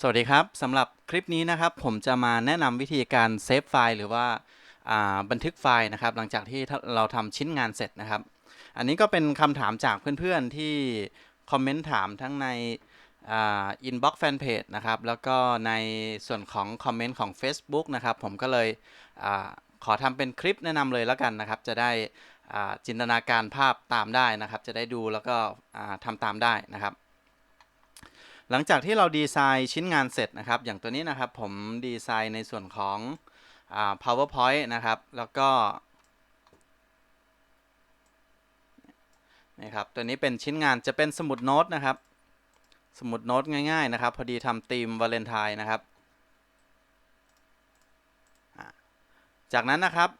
สวัสดีครับสำหรับคลิปนี้นะครับ ผมจะมาแนะนำวิธีการเซฟไฟล์หรือว่าาบันทึกไฟล์นะครับ หลังจากที่เราทำชิ้นงานเสร็จนะครับ อันนี้ก็เป็นคำถามจากเพื่อนๆที่คอมเมนต์ถามทั้งในอินบ็อกซ์แฟนเพจนะครับ แล้วก็ในส่วนของคอมเมนต์ของ Facebook นะครับ ผมก็เลยอขอทำเป็นคลิปแนะนำเลยแล้วกันนะครับ จะได้จินตนาการภาพตามได้นะครับ จะได้ดูแล้วก็ทำตามได้นะครับ หลังจากที่เราดีไซน์ชิ้นงานเสร็จนะครับ อย่างตัวนี้นะครับผมดีไซน์ในส่วนของอ powerpoint นะครับ แล้วก็นี่ครับตัวนี้เป็นชิ้นงานจะเป็นสมุดโน้ตนะครับ สมุดโน้ตง่ายๆนะครับ พอดีทำธีมวาเลนไทน์นะครับ จากนั้นนะครับ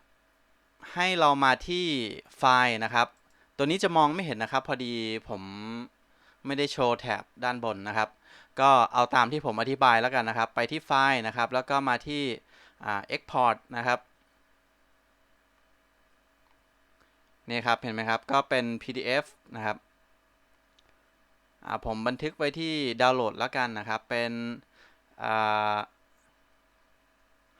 ให้เรามาที่ไฟล์นะครับ ตัวนี้จะมองไม่เห็นนะครับ พอดีผม ไม่ได้โชว์แถบด้านบนนะครับ ก็เอาตามที่ผมอธิบายแล้วกันนะครับ ไปที่ไฟล์นะครับ แล้วก็มาที่ export นะครับนี่ครับ เห็นไหมครับ ก็เป็น PDF นะครับผมบันทึกไว้ที่ดาวน์โหลดแล้วกันนะครับ เป็นอ่า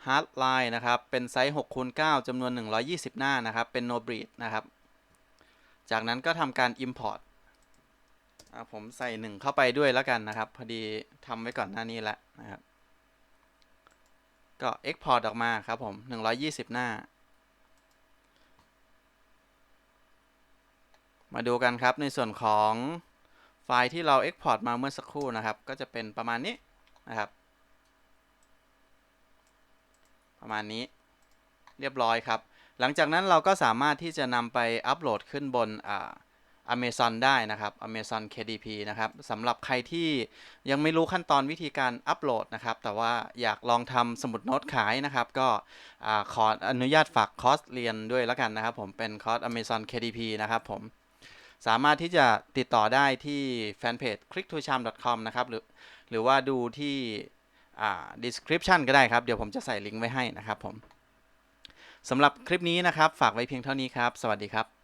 hard line นะครับ เป็นไซส์6คูณ9จำนวน 120 หน้านะครับ เป็น no breed นะครับ จากนั้นก็ทำการ import อ่าผมใส่หนึ่งเข้าไปด้วยแล้วกันนะครับ พอดีทำไว้ก่อนหน้านี้แล้วนะครับ ก็ export ออกมาครับผม 120 หน้า มาดูกันครับในส่วนของไฟล์ที่เรา export มาเมื่อสักครู่นะครับ ก็จะเป็นประมาณนี้นะครับ ประมาณนี้เรียบร้อยครับ หลังจากนั้นเราก็สามารถที่จะนำไปอัปโหลดขึ้นบนอ่า Amazon ได้นะครับ Amazon KDP นะครับสำหรับใครที่ยังไม่รู้ขั้นตอนวิธีการอัปโหลดนะครับ แต่ว่าอยากลองทำสมุดโน้ตขายนะครับ ก็ขออนุญาตฝากคอร์สเรียนด้วยแล้วกันนะครับ ผมเป็นคอร์ส Amazon KDP นะครับผมสามารถที่จะติดต่อได้ที่แฟนเพจ click2charm.com นะครับหรือหรือว่าดูที่อ่า description ก็ได้ครับ เดี๋ยวผมจะใส่ลิงก์ไว้ให้นะครับผมสำหรับคลิปนี้นะครับ ฝากไว้เพียงเท่านี้ครับ สวัสดีครับ